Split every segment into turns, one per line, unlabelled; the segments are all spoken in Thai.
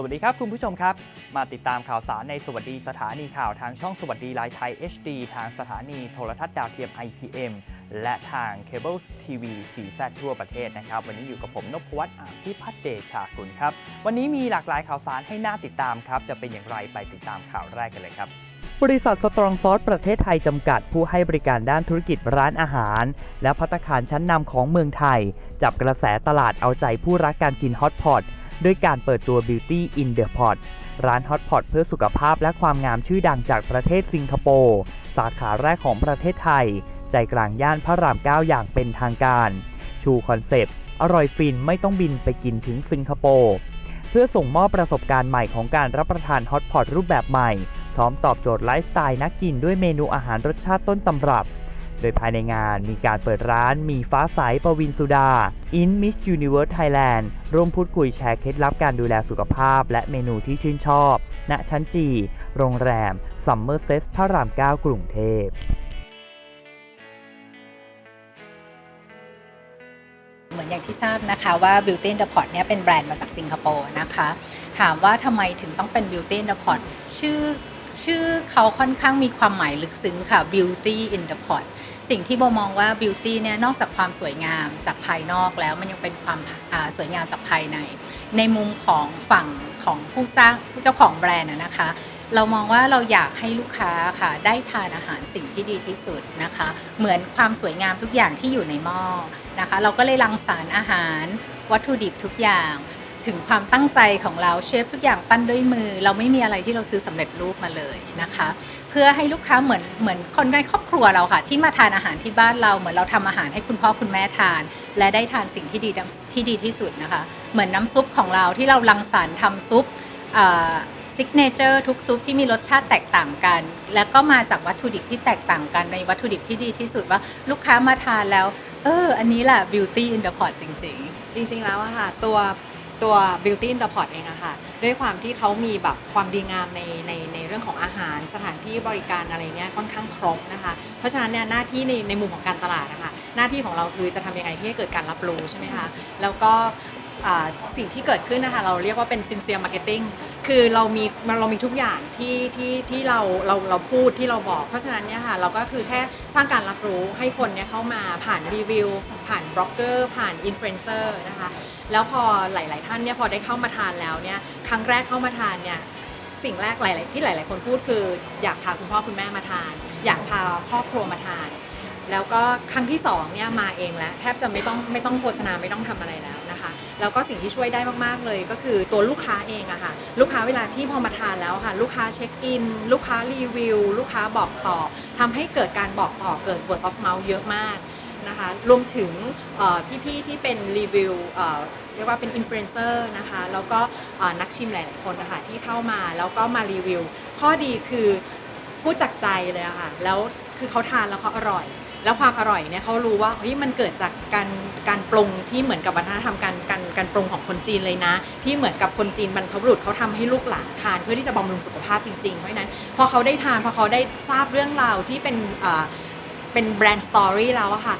สวัสดีครับคุณผู้ชมครับ มาติดตามข่าวสารในสวัสดีสถานีข่าวทางช่องสวัสดีไลฟ์ไทย HD ทางสถานีโทรทัศน์ดาวเทียม IPM และทางเคเบิลทีวีสีแซทั่วประเทศนะครับ วันนี้อยู่กับผมนพวัฒน์อาภิพัฒเดชากุลครับ วันนี้มีหลากหลายข่าวสารให้น่าติดตามครับ จะเป็นอย่างไรไปติดตามข่าวแรกกันเลยครับ
บริษัทสตรองซอสประเทศไทยจำกัดผู้ให้บริการด้านธุรกิจร้านอาหาร และพัตตาคารชั้นนำของเมืองไทย จับกระแสตลาดเอาใจผู้รักการกินฮอตพอต ด้วยการเปิดตัว Beauty in the Pot ร้านฮอตพอตเพื่อสุขภาพและความงามชื่อดังจากประเทศสิงคโปร์สาขาแรกของประเทศไทย ใจกลางย่านพระราม9อย่างเป็นทางการ ชูคอนเซปต์ อร่อยฟินไม่ต้องบินไปกินถึงสิงคโปร์เพื่อส่งมอบประสบการณ์ใหม่ของการรับประทานฮอตพอตรูปแบบใหม่ พร้อมตอบโจทย์ไลฟ์สไตล์นักกินด้วยเมนูอาหารรสชาติต้นตำรับ โดยภายในงานมีการเปิดร้านมีฟ้าใสปวินสุดา In Miss Universe Thailand ร่วมพูดคุยแชร์เคล็ดลับการดูแลสุขภาพ และเมนูที่ชื่นชอบ ณ ชั้นจี โรงแรม Summer s e t พระราม 9 กรุงเทพ
เหมือนอย่างที่ทราบนะคะว่า Beauty in the Pot เนี่ยเป็นแบรนด์มาจากสิงคโปร์นะคะ ถามว่าทำไมถึงต้องเป็น Beauty in the Pot ชื่อชื่อเขาค่อนข้างมีความหมายลึกซึ้งค่ะ Beauty in the Pot สิ่งที่โบมองว่า Beauty เนี่ยนอกจากความสวยงามจากภายนอกแล้วมันยังเป็นความสวยงามจากภายใน ในมุมของฝั่งของผู้สร้างผู้เจ้าของแบรนด์นะคะ เรามองว่าเราอยากให้ลูกค้าค่ะได้ทานอาหารสิ่งที่ดีที่สุดนะคะ เหมือนความสวยงามทุกอย่างที่อยู่ในหม้อนะคะ เราก็เลยรังสรรค์อาหารวัตถุดิบทุกอย่าง ถึงความตั้งใจของเราเชฟทุกอย่างปั้นด้วยมือ เราไม่มีอะไรที่เราซื้อสำเร็จรูปมาเลยนะคะ เพื่อให้ลูกค้าเหมือนเหมือนคนในครอบครัวเราค่ะ ที่มาทานอาหารที่บ้านเราเหมือนเราทำอาหารให้คุณพ่อคุณแม่ทาน และได้ทานสิ่งที่ดีที่ดีที่สุดนะคะ เหมือนน้ำซุปของเราที่เรารังสรรค์ทำซุปซิกเนเจอร์ทุกซุปที่มีรสชาติแตกต่างกัน แล้วก็มาจากวัตถุดิบที่แตกต่างกันในวัตถุดิบที่ดีที่สุดว่าลูกค้ามาทานแล้ว เออ อันนี้แหละ beauty in the pot จริง
จริง ๆ แล้วอะค่ะ ตัว ตัว Beauty in the Pot เองอะค่ะ ด้วยความที่เขามีแบบความดีงามในในในเรื่องของอาหารสถานที่บริการอะไรเนี้ยค่อนข้างครบนะคะ เพราะฉะนั้นเนี่ยหน้าที่ในในมุมของการตลาดนะคะหน้าที่ของเราคือจะทำยังไงที่ให้เกิดการรับรู้ใช่ไหมคะ แล้วก็อ่าสิ่งที่เกิดขึ้นนะคะเราเรียกว่าเป็น sincere marketing คือเรามีเรามีทุกอย่างที่ที่ที่เราเราเราพูดที่เราบอก เพราะฉะนั้นเนี่ยค่ะเราก็คือแค่สร้างการรับรู้ให้คนเนี่ยเข้ามาผ่านรีวิว ผ่านบล็อกเกอร์ ผ่านอินฟลูเอนเซอร์นะคะแล้วพอหลาย ๆ ท่านเนี่ยพอได้เข้ามาทานแล้วเนี่ยครั้งแรกเข้ามาทานเนี่ยสิ่งแรกหลาย ๆ ที่หลาย ๆ คนพูดคืออยากพาคุณพ่อคุณแม่มาทาน อยากพาครอบครัวมาทาน แล้วก็ครั้งที่สองเนี่ยมาเองแล้วแทบจะไม่ต้องไม่ต้องโฆษณาไม่ต้องทำอะไรแล้ว แล้วก็สิ่งที่ช่วยได้มากๆเลย ก็คือตัวลูกค้าเองอะค่ะ ลูกค้าเวลาที่พอมาทานแล้วค่ะ ลูกค้าเช็คอิน ลูกค้ารีวิว ลูกค้าบอกต่อทำให้เกิดการบอกต่อเกิด word of mouth เยอะมากนะคะรวมถึงพี่ๆที่เป็นรีวิวเรียกว่าเป็นอินฟลูเอนเซอร์นะคะแล้วก็นักชิมหลายๆคนนะคะที่เข้ามาแล้วก็มารีวิว ข้อดีคือพูดจากใจเลยะค่ะ แล้วคือเขาทานแล้วเขาอร่อย แล้วความอร่อยเนี่ยเขารู้ว่าเฮ้ยมันเกิดจากการการปรุงที่เหมือนกับวัฒนธรรมการการการปรุงของคนจีนเลยนะ ที่เหมือนกับคนจีนบรรพบุรุษเขาทำให้ลูกหลานทานเพื่อที่จะบำรุงสุขภาพจริงๆ เพราะฉะนั้นพอเขาได้ทานพอเขาได้ทราบเรื่องราวที่เป็นอ่าเป็นแบรนด์สตอรี่แล้วอะค่ะ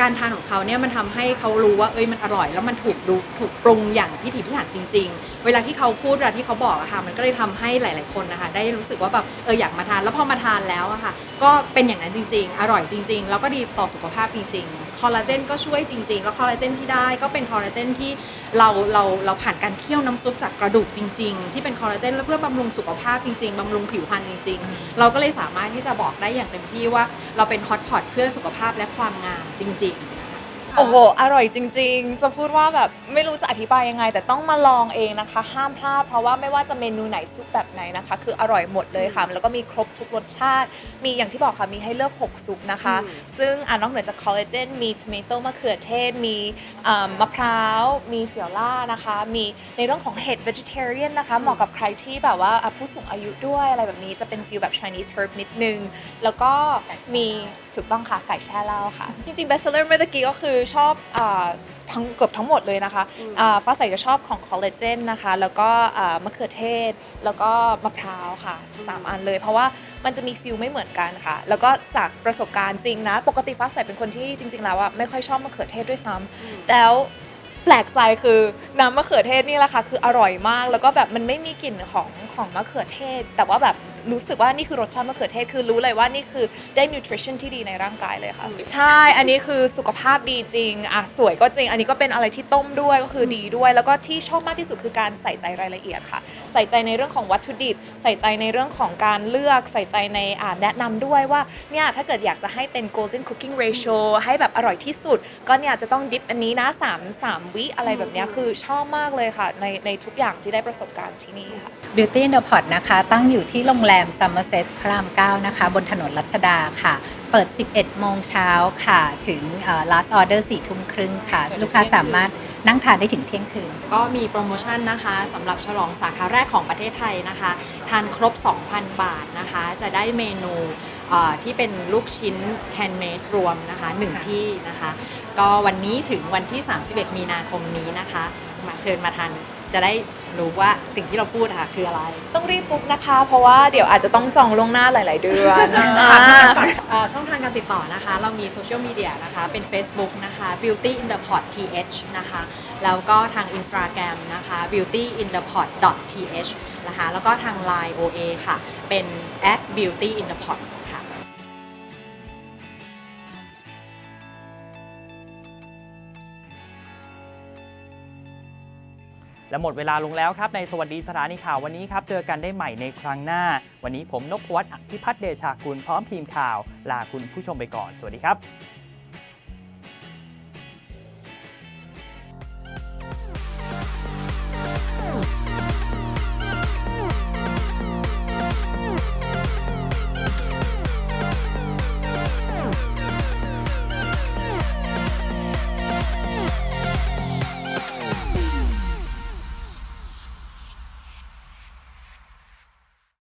การทานของเขาเนี่ยมันทำให้เขารู้ว่าเอ้ยมันอร่อย แล้วมันถูกดูถูกปรุงอย่างพิถีพิถันจริง ๆ เวลาที่เขาพูดเวลาที่เขาบอกอะค่ะมันก็เลยทำให้หลาย ๆคนนะคะ ได้รู้สึกว่าแบบเอออยากมาทานแล้วพอมาทานแล้วอะค่ะ ก็เป็นอย่างนั้นจริง ๆ อร่อยจริง ๆ แล้วก็ดีต่อสุขภาพจริง ๆ คอลลาเจนก็ช่วยจริง ๆ แล้วคอลลาเจนที่ได้ก็เป็นคอลลาเจนที่เราเราเราผ่านการเคี่ยวน้ำซุปจากกระดูกจริง ๆ ที่เป็นคอลลาเจนแล้วเพื่อบำรุงสุขภาพจริง ๆบำรุงผิวพรรณจริง ๆ เราก็เลยสามารถที่จะบอกได้อย่างเต็มที่ว่าเราเป็นฮอตพอตเพื่อสุขภาพและความงามจริง ๆ
โอ้โห อร่อยจริง ๆ จะพูดว่าแบบไม่รู้จะอธิบายยังไง แต่ต้องมาลองเองนะคะ ห้ามพลาดเพราะว่าไม่ว่าจะเมนูไหนซุปแบบไหนนะคะ คืออร่อยหมดเลยค่ะ แล้วก็มีครบทุกรสชาติ มีอย่างที่บอกค่ะ มีให้เลือก 6 ซุปนะคะ ซึ่งอ่านอกเหนือจากคอลลาเจน มีท o เมโตมะเขือเทศ มีเอิ่มมะพร้าว มีเสี่ยวล่านะคะ มีในเรื่องของเห็ด vegetarian นะคะ เหมาะกับใครที่แบบว่าอะผู้สูงอายุด้วยอะไรแบบนี้จะเป็นฟีลแบบ Chinese herb นิดนึง แล้วก็มีถูกต้องค่ะไก่แช่เหล้าค่ะ จริงๆ best seller เมื่อตะกี้ก็คือชอบอาทั้งเกือบทั้งหมดเลยนะคะอ่าฟ้าใสจะชอบของคอลลาเจนนะคะ แล้วก็อ่ามะเขือเทศ แล้วก็มะพร้าวค่ะ3อันเลย เพราะว่ามันจะมีฟิลไม่เหมือนกันค่ะ แล้วก็จากประสบการณ์จริงนะ ปกติฟ้าใสเป็นคนที่จริง ๆ แล้วอะไม่ค่อยชอบมะเขือเทศด้วยซ้ำแล้วแปลกใจคือน้ำมะเขือเทศนี่แหละค่ะ คืออร่อยมาก แล้วก็แบบมันไม่มีกลิ่นของของมะเขือเทศ แต่ว่าแบบรู้สึกว่านี่คือรสชาติมะเขือเทศคือรู้เลยว่านี่คือได้ nutrition ที่ดีในร่างกายเลยค่ะ ใช่อันนี้คือสุขภาพดีจริงอะสวยก็จริง อันนี้ก็เป็นอะไรที่ต้มด้วยก็คือดีด้วย แล้วก็ที่ชอบมากที่สุดคือการใส่ใจรายละเอียดค่ะ ใส่ใจในเรื่องของวัตถุดิบ ใส่ใจในเรื่องของการเลือก ใส่ใจในอ่าแนะนำด้วยว่าเนี่ยถ้าเกิดอยากจะให้เป็น golden cooking ratio ให้แบบอร่อยที่สุด ก็เนี่ยจะต้องดิฟอันนี้นะ3 3วิอะไรแบบเนี้ยคือชอบมากเลยค่ะในในทุกอย่างที่ได้ประสบการณ์ที่นี่ค่ะ
Beauty in the Pot นะคะ ตั้งอยู่ที่โรงแรม Somerset พระราม 9 นะคะ บนถนนรัชดาค่ะ เปิด 11 โมงเช้าค่ะ ถึงเอ่อ last order 4ทุ่มครึ่งค่ะ ลูกค้าสามารถนั่งทานได้ถึงเที่ยงคืน
ก็มีโปรโมชั่นนะคะสำหรับฉลองสาขาแรกของประเทศไทยนะคะ ทานครบ 2,000 บาทนะคะ จะได้เมนูเอ่อที่เป็นลูกชิ้นแฮนด์เมดรวมนะคะหนึ่ง
ค่ะ
ที่นะคะ ก็วันนี้ถึงวันที่ 31 มีนาคมนี้นะคะ มาเชิญมาทาน จะได้รู้ว่าสิ่งที่เราพูดอะค่ะคืออะไร
ต้องรีบบุ๊กนะคะ เพราะว่าเดี๋ยวอาจจะต้องจองล่วงหน้าหลาย ๆ เดือน
อ่า
อ่า
เอ่อช่องทางการติดต่อนะคะ เรามีโซเชียลมีเดียนะคะ เป็น Facebook นะคะ Beauty in the Pot th นะคะ แล้วก็ทาง Instagram นะคะ Beauty in the Pot th นะคะ แล้วก็ทาง Line OA ค่ะ เป็น at Beauty in the Pot ค่ะ
และหมดเวลาลงแล้วครับ ในสวัสดีสถานีข่าววันนี้ครับ เจอกันได้ใหม่ในครั้งหน้า วันนี้ผมนพวัตอภิพัฒน์เดชากุลพร้อมทีมข่าว ลาคุณผู้ชมไปก่อน สวัสดีครับ